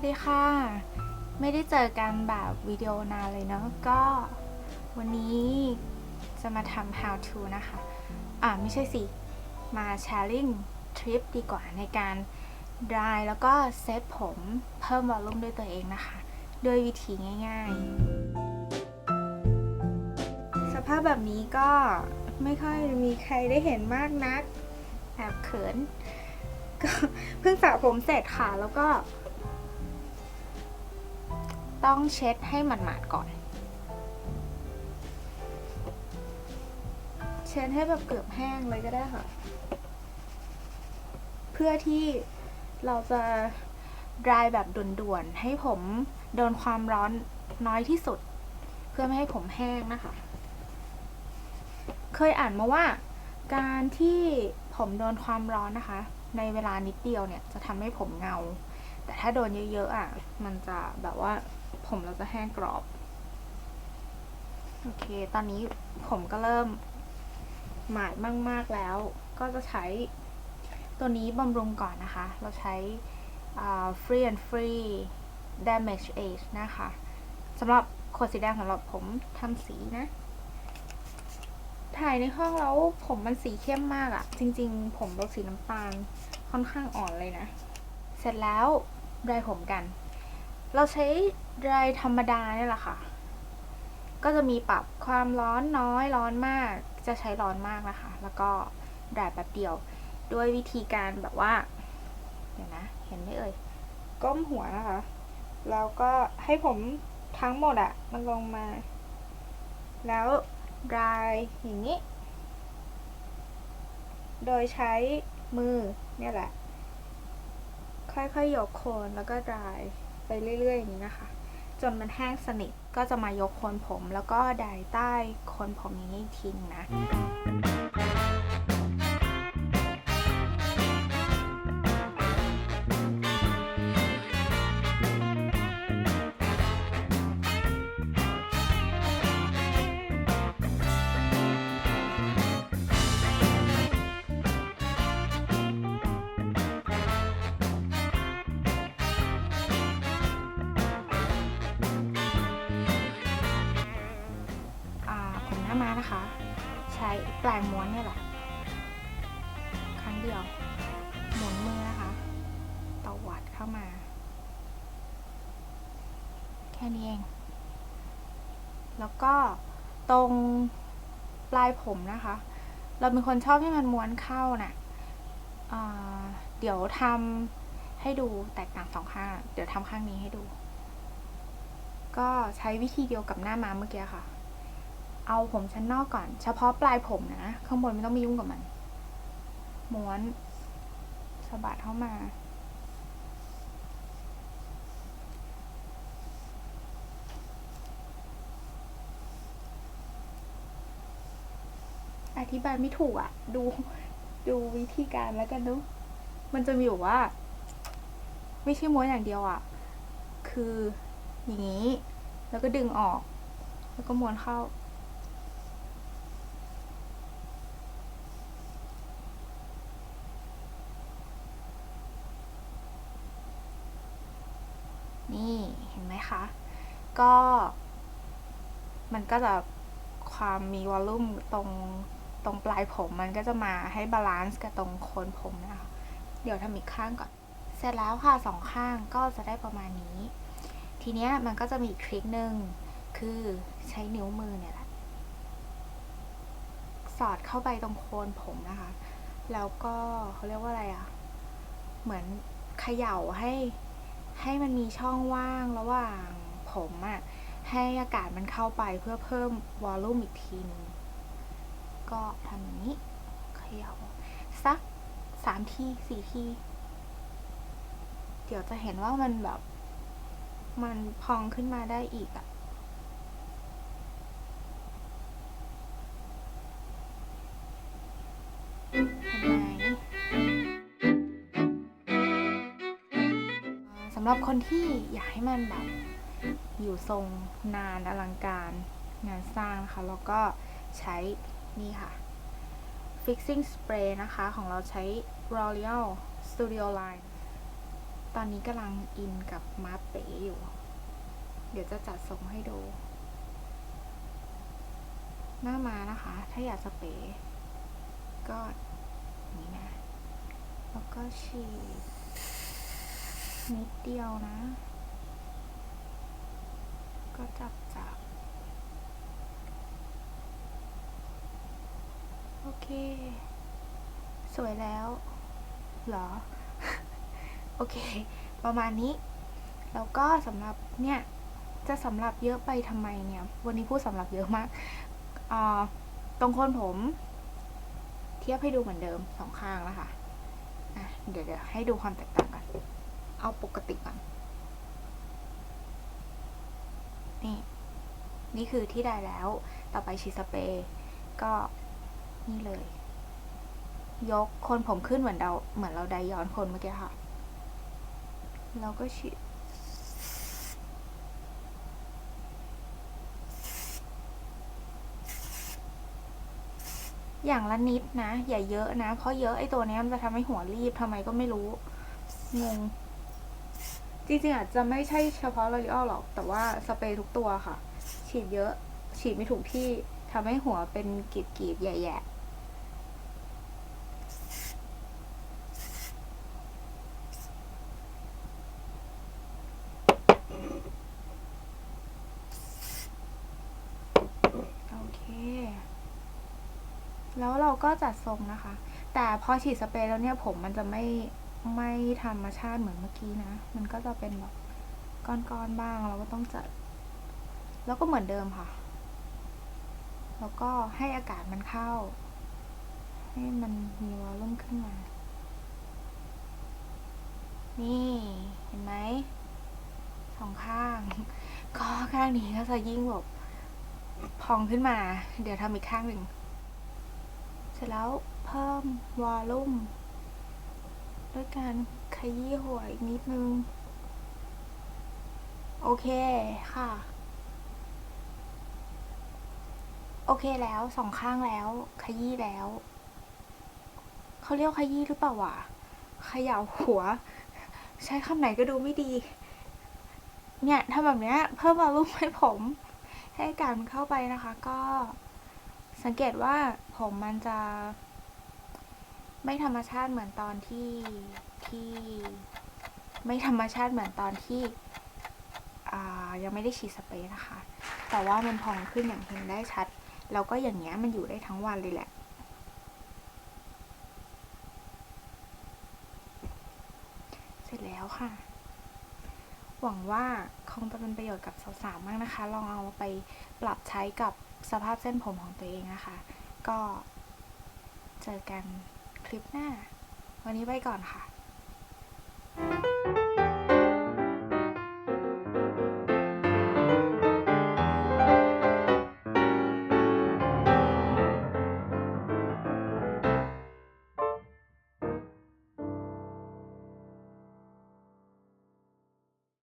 วัสดีค่ะ ไม่ได้เจอกันแบบวิดีโอนานเลยเนาะก็วันนี้จะมาทำ how to นะคะ อ่าไม่ใช่สิ มา sharing ทริปดีกว่าในการ dry แล้วก็เซตผมเพิ่มวอลลุ่มด้วยตัวเองนะคะ ด้วยวิธีง่ายๆ สภาพแบบนี้ก็ไม่ค่อยมีใครได้เห็นมากนักแอบเขินก็เพิ่งสระผมเสร็จค่ะแล้วก็ ต้องเช็ดให้หมาดๆก่อน เช็ดให้แบบเกือบแห้งเลยก็ได้ค่ะ เพื่อที่เราจะ dry แบบด่วนๆ ให้ผมโดนความร้อนน้อยที่สุด เพื่อไม่ให้ผมแห้งนะคะ เคยอ่านมาว่า การที่ผมโดนความร้อนนะคะ ในเวลานิดเดียวเนี่ยจะทำให้ผมเงา แต่ถ้าโดนเยอะๆอะ มันจะแบบว่า ผมเราจะแห้งกรอบ โอเค ตอนนี้ผมก็เริ่มหมาดมาก ๆ แล้ว ก็จะใช้ตัวนี้บำรุงก่อนนะคะ เราใช้ free and free damage age นะคะสำหรับขวดสีแดงสำหรับผมทำสีนะ ถ่ายในห้องแล้วผมมันสีเข้มมากอะจริง ๆ ผมเราสีน้ำตาลค่อนข้างอ่อนเลยนะ เสร็จแล้วดรายผมกัน เราใช้ดรายธรรมดาเนี่ยแหละค่ะ ก็จะมีปรับความร้อนน้อยร้อนมาก จะใช้ร้อนมากนะคะ แล้วก็ดรายแป๊บเดียว ด้วยวิธีการแบบว่า เดี๋ยวนะ เห็นไหมเอ่ย ก้มหัวนะคะ แล้วก็ให้ผมทั้งหมดอะมันลงมา แล้ว dry อย่างนี้ โดยใช้มือเนี่ยแหละ ค่อยๆยกโคนแล้วก็ dry ไปเรื่อยๆอย่างนี้นะคะ จนมันแห้งสนิทก็จะมายกโคนผม แล้วก็ดายใต้โคนผมอย่างนี้อีกทีนึงนะ มามานะคะ ใช้แปลงม้วนเนี่ยแหละ ครั้งเดียว หมุนมือนะคะตวัดเข้ามา แค่นี้เอง แล้วก็ตรงปลายผมนะคะ เราเป็นคนชอบให้มันม้วนเข้าน่ะอ่าเดี๋ยวทำให้ดูแตกต่างสองข้าง เดี๋ยวทำข้างนี้ให้ดู ก็ใช้วิธีเดียวกับหน้าม้าเมื่อกี้ค่ะ เอาผมชั้นนอกก่อน เฉพาะปลายผมนะ ข้างบนไม่ต้องไปยุ่งกับมัน ม้วนสะบัดเข้ามา อธิบายไม่ถูกอะ่ะ ดูดูวิธีการแล้วกันดูมันจะมีอยู่ว่า ไม่ใช่ม้วนอย่างเดียวอะ่ะ คืออย่างนี้ แล้วก็ดึงออก แล้วก็ม้วนเข้า นี่เห็นไหมคะ ก็ มันก็จะความมีวอลลุ่มตรงตรงปลายผมมันก็จะมาให้บาลานซ์กับตรงโคนผมนะคะ เดี๋ยวทำอีกข้างก่อน เสร็จแล้วค่ะสองข้างก็จะได้ประมาณนี้ ทีเนี้ยมันก็จะมีอีกทริคหนึ่งคือใช้นิ้วมือเนี่ยแหละ สอดเข้าไปตรงโคนผมนะคะ แล้วก็เขาเรียกว่าอะไรอะ่ะ เหมือนเขย่าให้ ให้มันมีช่องว่างระหว่างผมอะ่ะให้อากาศมันเข้าไปเพื่อเพิ่มวอลลุ่มอีกทีนึงก็ทำอย่างนี้เขย่าสักสามทีสี่ทีเดี๋ยวจะเห็นว่ามันแบบ มันพองขึ้นมาได้อีกอะ่ำหรับคนที่อยากให้มันแบบอยู่ทรงนานอลังการงานสร้างนะคะแล้วก็ใช้นี่ค่ะ fixing spray นะคะ ของเราใช้ L'Oreal Studio Line ตอนนี้กำลังอินกับมาเป๋อยู่ เดี๋ยวจะจัดทรงให้ดู หน้ามานะคะ ถ้าอยากสเป๋ก็อย่างนี้นะ แล้วก็ฉีด นิดเดียวนะ ก็จับจับ โอเค สวยแล้วเหรอ โอเค ประมาณนี้ แล้วก็สำหรับเนี่ย จะสำหรับเยอะไปทำไมเนี่ย วันนี้พูดสำหรับเยอะมากอ่าตรงโคนผม เทียบให้ดูเหมือนเดิมสองข้างแล้วค่ะ อะ เดี๋ยวเดี๋ยวให้ดูความแตกต่างกัน เอาปกติก่อน นี่ นี่คือที่ได้แล้ว ต่อไปฉีดสเปรย์ก็นี่เลย ยกคนผมขึ้นเหมือนเราเหมือนเราได้ย้อนคนเมื่อกี้ค่ะแล้วก็ฉีดอย่างละนิดนะ อย่าเยอะนะ เพราะเยอะไอ้ตัวนี้มันจะทำให้หัวรีบทำไมก็ไม่รู้ งง จริงๆอาจจะไม่ใช่เฉพาะลอรีออลหรอก แต่ว่าสเปรย์ทุกตัวค่ะ ฉีดเยอะ ฉีดไม่ถูกที่ทำให้หัวเป็นกีดๆแย่ๆโอเคแล้วเราก็จัดทรงนะคะ แต่พอฉีดสเปรย์แล้วเนี่ยผมมันจะไม่ ไม่ธรรมชาติเหมือนเมื่อกี้นะ มันก็จะเป็นแบบก้อนๆบ้างเราก็ต้องจัด แล้วก็เหมือนเดิมค่ะ แล้วก็ให้อากาศมันเข้า ให้มันมีวอลลุ่มขึ้นมา นี่เห็นไหมสองข้าง ก็ข้างนี้ก็จะยิ่งแบบพองขึ้นมา เดี๋ยวทำอีกข้างหนึ่ง เสร็จแล้วเพิ่มวอลลุ่ม ด้วยการขยี้หัวอีกนิดนึง โอเคค่ะ โอเคแล้วสองข้างแล้ว ขยี้แล้วเขาเรียกขยี้หรือเปล่าวะขย่าหัว ใช้คำไหนก็ดูไม่ดี เนี่ยทำแบบเนี้ย เพิ่มวอลุ่มให้ผม ให้การมันเข้าไปนะคะ ก็สังเกตว่าผมมันจะ ไม่ธรรมชาติเหมือนตอนที่ที่ ไม่ธรรมชาติเหมือนตอนที่ยังไม่ได้ฉีดสเปรย์นะคะ แต่ว่ามันพองขึ้นอย่างเห็นได้ชัด แล้วก็อย่างเงี้ยมันอยู่ได้ทั้งวันเลยแหละเสร็จแล้วค่ะ หวังว่าคงจะเป็นประโยชน์กับสาวๆมากนะคะ ลองเอาไปปรับใช้กับสภาพเส้นผมของตัวเองนะคะ ก็เจอกัน คลิปหน้า วันนี้ไปก่อนค่ะ